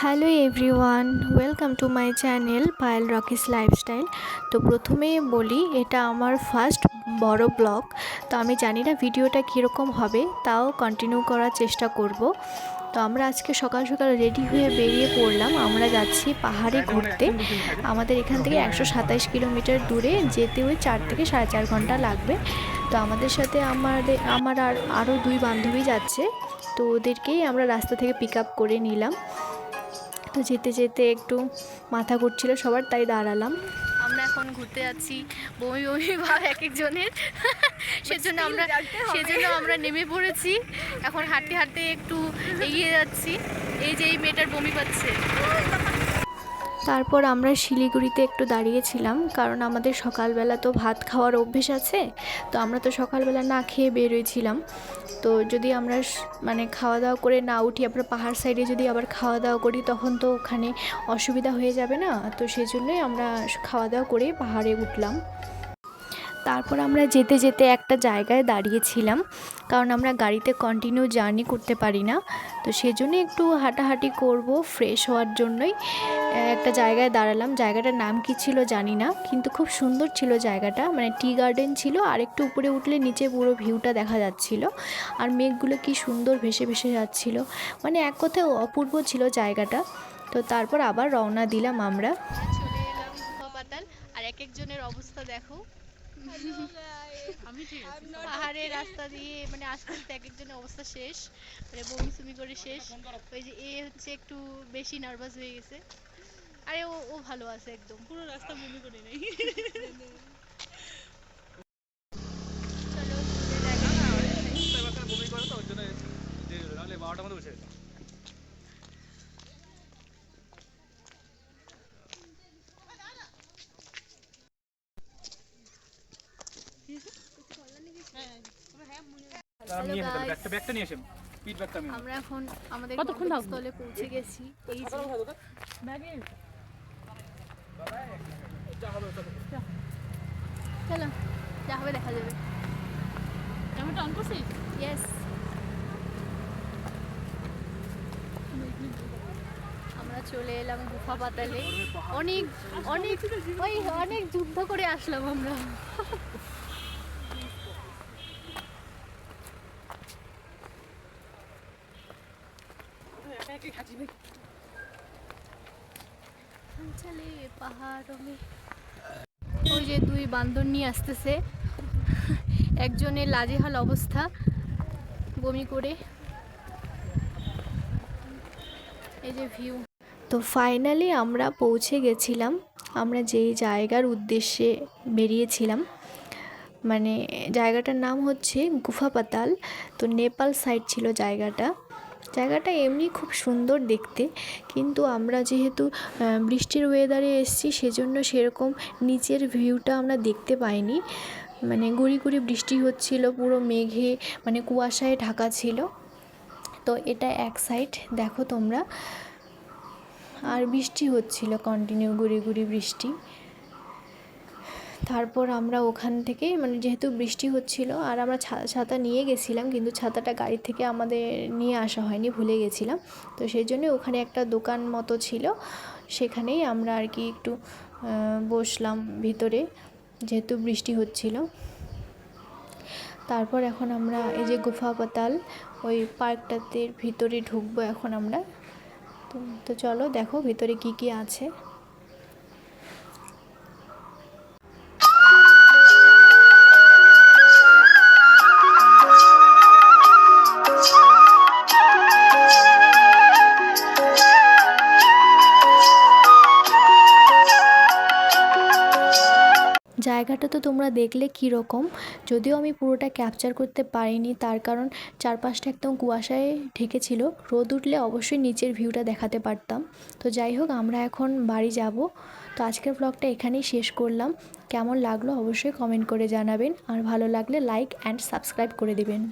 Hello everyone, welcome to my channel Payel rocky's lifestyle. তো প্রথমে বলি, এটা আমার ফার্স্ট বড় ব্লগ। তো আমি জানি না ভিডিওটা কীরকম হবে, তাও কন্টিনিউ করার চেষ্টা করব। তো আমরা আজকে সকাল সকাল রেডি হয়ে বেরিয়ে পড়লাম। আমরা যাচ্ছি পাহাড়ে ঘুরতে। আমাদের এখান থেকে একশো সাতাইশ কিলোমিটার দূরে যেতে ওই চার থেকে সাড়ে চার ঘণ্টা লাগবে। তো আমাদের সাথে আমাদের আমার আর আরও দুই বান্ধবী যাচ্ছে। তো ওদেরকেই আমরা রাস্তা থেকে পিক আপ করে নিলাম। তো যেতে যেতে একটু মাথা ঘুরছিল সবার তাই দাঁড়ালাম। আমরা এখন ঘুরতে যাচ্ছি বমি বমি ভাব এক একজনের। সেজন্য আমরা সেজন্য আমরা নেমে পড়েছি। এখন হাঁটতে হাঁটতে একটু এগিয়ে যাচ্ছি। এই যে এই মেয়েটার বমি পাচ্ছে। তারপর আমরা শিলিগুড়িতে একটু দাঁড়িয়েছিলাম, কারণ আমাদের সকালবেলা তো ভাত খাওয়ার অভ্যেস আছে, তো আমরা তো সকালবেলা না খেয়ে বেরোয়ছিলাম। তো যদি আমরা মানে খাওয়া দাওয়া করে না উঠি, আমরা পাহাড় সাইডে যদি আবার খাওয়া দাওয়া করি, তখন তো ওখানে অসুবিধা হয়ে যাবে না? তো সেই জন্যই আমরা খাওয়া দাওয়া করে পাহাড়ে উঠলাম। তারপর আমরা যেতে যেতে একটা জায়গায় দাঁড়িয়েছিলাম, কারণ আমরা গাড়িতে কন্টিনিউ জার্নি করতে পারি না। তো সেজন্য একটু হাঁটাহাঁটি করব ফ্রেশ হওয়ার জন্যই একটা জায়গায় দাঁড়ালাম। জায়গাটার নাম কি ছিল জানি না, কিন্তু খুব সুন্দর ছিল জায়গাটা। মানে টি গার্ডেন ছিল, আর একটু উপরে উঠলে নিচে পুরো ভিউটা দেখা যাচ্ছিল। আর মেঘগুলো কি সুন্দর ভেসে ভেসে যাচ্ছিল। মানে এক কথায় অপূর্ব ছিল জায়গাটা। তো তারপর আবার রওনা দিলাম আমরা। আর এক একজনের অবস্থা দেখো। পাহাড়ের রাস্তা দিয়ে মানে আস্তে আস্তে এক একজনের অবস্থা শেষ মানে বমি সুমি করে শেষ। ওই যে এ হচ্ছে একটু বেশি নার্ভাস হয়ে গেছে। আরে ও ও ভালো আছে একদম। পুরো রাস্তা বমি করে নেই চলো ঘুরে দেখি। বমি করে তো ওর জন্য দেরি হলো নাহলে বারোটার মধ্যে বসে যেতাম আমি নিয়ে Hello, ব্যাগটা ব্যাগটা নিয়ে এসে পিট ব্যাগটা আমি আমরা এখন আমাদের কতক্ষণ স্থলে পৌঁছে গেছি। এই যে ব্যাগে চলো যা হবে দেখা যাবে। ক্যামেরাটা অন করছিস? ইয়েস আমরা চলে এলাম গুফা পাতালে। অনেক অনেক ওই অনেক যুদ্ধ করে আসলাম আমরা। চলে পাহাড় ওই যে দুই বান্দর নিয়ে আসতেছে। একজনের লাজেহাল অবস্থা বমি করে। এই যে ভিউ তো ফাইনালি আমরা পৌঁছে গেছিলাম। আমরা যেই জায়গার উদ্দেশ্যে বেরিয়েছিলাম মানে জায়গাটার নাম হচ্ছে গুফা পাতাল। তো নেপাল সাইড ছিল জায়গাটা। জায়গাটা এমনি খুব সুন্দর দেখতে, কিন্তু আমরা যেহেতু বৃষ্টির ওয়েদারে এসেছি, সেজন্য সেরকম নিচের ভিউটা আমরা দেখতে পাইনি। মানে গুড়ি গুড়ি বৃষ্টি হচ্ছিল, পুরো মেঘে মানে কুয়াশায় ঢাকা ছিল। তো এটা এক সাইড দেখো তোমরা। আর বৃষ্টি হচ্ছিল কন্টিনিউ গুড়ি গুড়ি বৃষ্টি। তারপর আমরা ওখান থেকে মানে যেহেতু বৃষ্টি হচ্ছিল আর আমরা ছাতা নিয়ে গেছিলাম, কিন্তু ছাতাটা গাড়ি থেকে আমাদের নিয়ে আসা হয়নি, ভুলে গেছিলাম। তো সেই জন্য ওখানে একটা দোকান মতো ছিল, সেখানেই আমরা আর কি একটু বসলাম ভিতরে, যেহেতু বৃষ্টি হচ্ছিল। তারপর এখন আমরা এই যে গুফা পাতাল, ওই পার্কটাতে ভিতরে ঢুকবো এখন আমরা। তো চলো দেখো ভিতরে কি কি আছে। জায়গাটা তো তোমরা দেখলে কীরকম। যদিও আমি পুরোটা ক্যাপচার করতে পারিনি, তার কারণ চারপাশটা একদম কুয়াশায় ঢেকেছিল। রোদ উঠলে অবশ্যই নিচের ভিউটা দেখাতে পারতাম। তো যাই হোক, আমরা এখন বাড়ি যাব। তো আজকের ব্লগটা এখানেই শেষ করলাম। কেমন লাগল অবশ্যই কমেন্ট করে জানাবেন। আর ভালো লাগলে লাইক অ্যান্ড সাবস্ক্রাইব করে দেবেন।